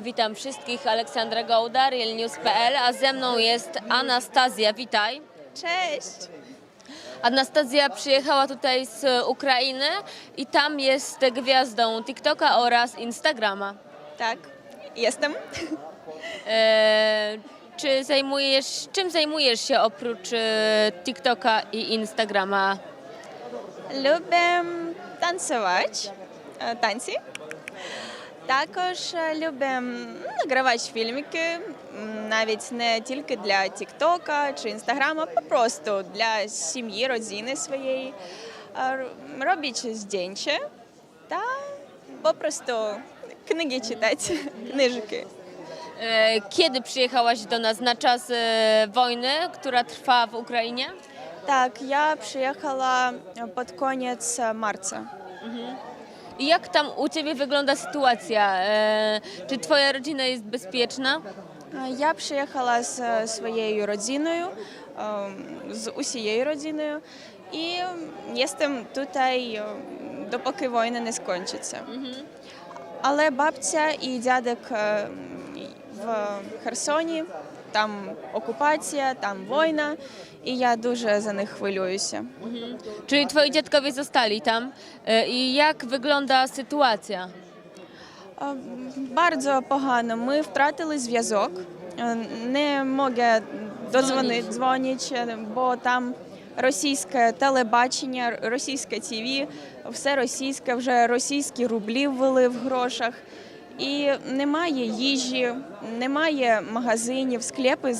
Witam wszystkich, Aleksandra Gołda, realnews.pl, a ze mną jest Anastazja, witaj. Cześć! Anastazja przyjechała tutaj z Ukrainy i tam jest gwiazdą TikToka oraz Instagrama. Tak, jestem. E, czy zajmujesz, czym zajmujesz się oprócz e, TikToka i Instagrama? Lubię tancować, e, Також е, люблю награвати фільмики, м, навіть не тільки для Тіктока чи Інстаграма, а просто для сім'ї, родини своєї. Е, р- Робити здjęcie та попросту книги читати, книжки. E, Kiedy przyjechałaś do nas? Na czas e, wojny, która trwa w Ukrainie? Так, я приїхала під кінець марця. I jak tam u Ciebie wygląda sytuacja? E, Czy Twoja rodzina jest bezpieczna? Я приїхала з своєю родиною, ем, з усією родиною, і єстем тут, ем, допоки війна не скінчиться. Але бабця і дядек ем, в Херсоні, там окупація, там війна, і я дуже за них хвилююся. Czyli Twoi dziadkowie zostali tam. E, I jak wygląda sytuacja? Е, Bardzo погано. Ми втратили зв'язок. Е, Не можу дозвонити, дзвонити, бо там російське телебачення, російське ТВ, все російське, вже російські рублі ввели в грошах. І немає їжі, немає магазинів, склепи,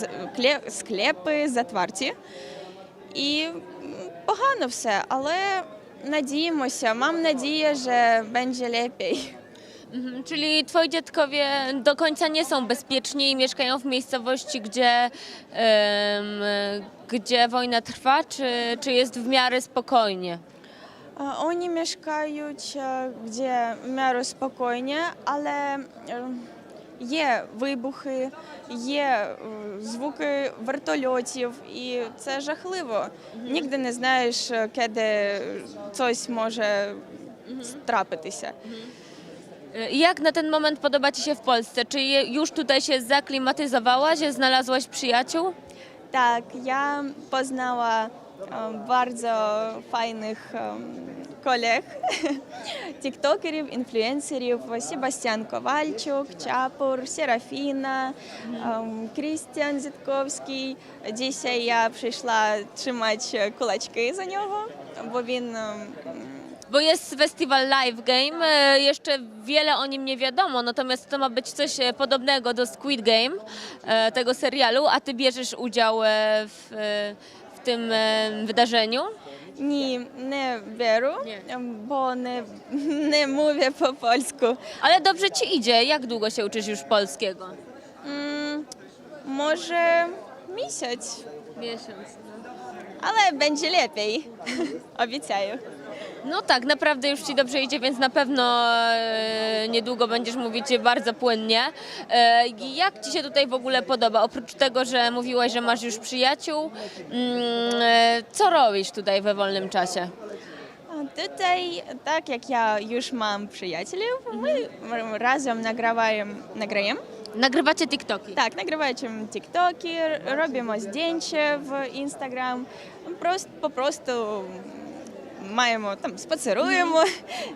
склепи затварті. І погано все, але надіємося, мам надія, що lepiej. Mhm, Czyli Twoi dziadkowie do końca nie są bezpieczni i mieszkają w miejscowości, gdzie, em, gdzie wojna trwa, czy, czy jest w miarę spokojnie? А, Вони мешкають е, де в міру спокійні, але е, є вибухи, є е, звуки вертольотів, і це жахливо. Нігде не знаєш, е, коли щось може трапитися. E, Jak na ten moment podoba Ci się w Polsce? Czy je, już tutaj się zaklimatyzowałaś, że znalazłaś przyjaciół? Так, я познала е, bardzo файних е, колег, тіктокерів, інфлюенсерів Себастьян Ковальчук, Чапур, Серафіна, е, Крістіан Зітковський. Dzisiaj я прийшла тримати кулачки за нього, бо він е, Bo jest festiwal Live Game, e, jeszcze wiele o nim nie wiadomo, natomiast to ma być coś e, podobnego do Squid Game, e, tego serialu, a ty bierzesz udział e, w, e, w tym e, wydarzeniu. ні, не беру, Ні. бо не, не мовлю по-польську. Ale dobrze ci idzie. Jak długo się uczysz już polskiego? М, Може, місяць. Miesiąc. Але będzie lepiej. Обіцяю. No tak, naprawdę już ci dobrze idzie, więc na pewno e, niedługo będziesz mówić bardzo płynnie. E, jak ci się tutaj w ogóle podoba? Oprócz tego, że mówiłaś, że masz już przyjaciół, mm, e, co robisz tutaj we wolnym czasie? А Tutaj, так як я już mam przyjaciół, ми разом nagrywaємо, nagryємо. Nagrywacie TikToki. Так, nagrywaємо тіктоки, робимо здjęcie в Instagram. Просто, попросту маємо, там, спацеруємо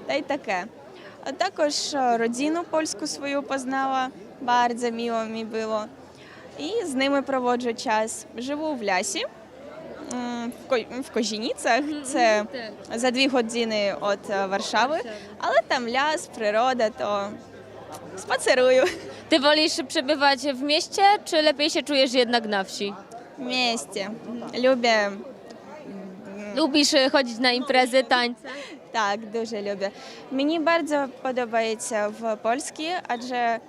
та й таке. А також е, родину польську свою познала, дуже мило мені було. І з ними проводжу час. Живу в Лясі, м, в, Ко- в Кожініцях. Це за дві години від е, Варшави, але там ляс, природа, то спацерую. Ty wolisz przebywać w mieście, czy lepiej się czujesz jednak na wsi? В місті. Люблю, Lubisz e, chodzić na imprezy, tańce? так, дуже люблю. Мені дуже подобається в польській, адже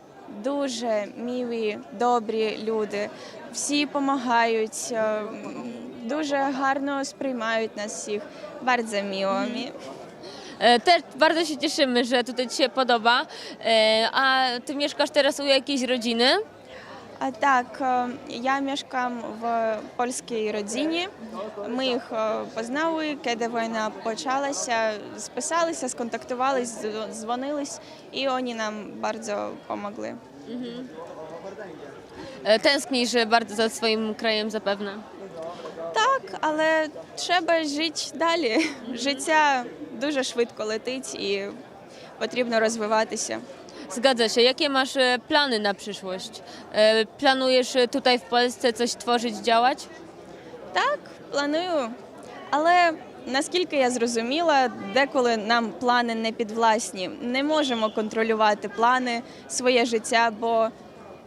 дуже милі, добрі люди. Всі допомагають, е, дуже гарно сприймають нас всіх. Дуже мило. мені. E, Też bardzo się cieszymy, że tutaj Ci się podoba. E, A Ty mieszkasz teraz u jakiejś rodziny? А так, е, я мешкам в польській родині. Ми їх е, познали, коли війна почалася, списалися, сконтактувалися, дзвонились, і вони нам дуже допомогли. E, Tęsknisz bardzo za swoim krajem zapewne. Так, але треба жити далі. Життя дуже швидко летить і потрібно розвиватися. Zgadza się. Jakie masz e, plany na przyszłość? E, Planujesz e, tutaj w Polsce coś tworzyć, działać? Так, планую. Але наскільки я зрозуміла, деколи нам плани не підвласні. Не можемо контролювати плани, своє життя, бо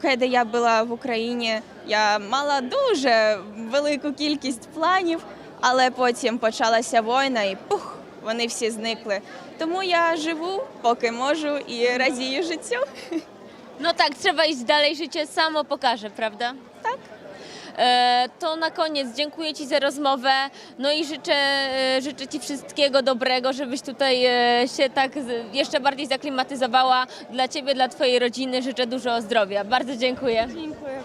коли я була в Україні, я мала дуже велику кількість планів, але потім почалася війна і пух, вони всі зникли. Тому я живу, поки можу, і радію життю. No tak, trzeba iść dalej, życie samo pokaże, prawda? Tak. E, to na koniec dziękuję Ci za rozmowę, no i życzę, e, życzę Ci wszystkiego dobrego, żebyś tutaj e, się tak z, jeszcze bardziej zaklimatyzowała. Dla Ciebie, dla Twojej rodziny życzę dużo zdrowia. Bardzo dziękuję. Dziękuję.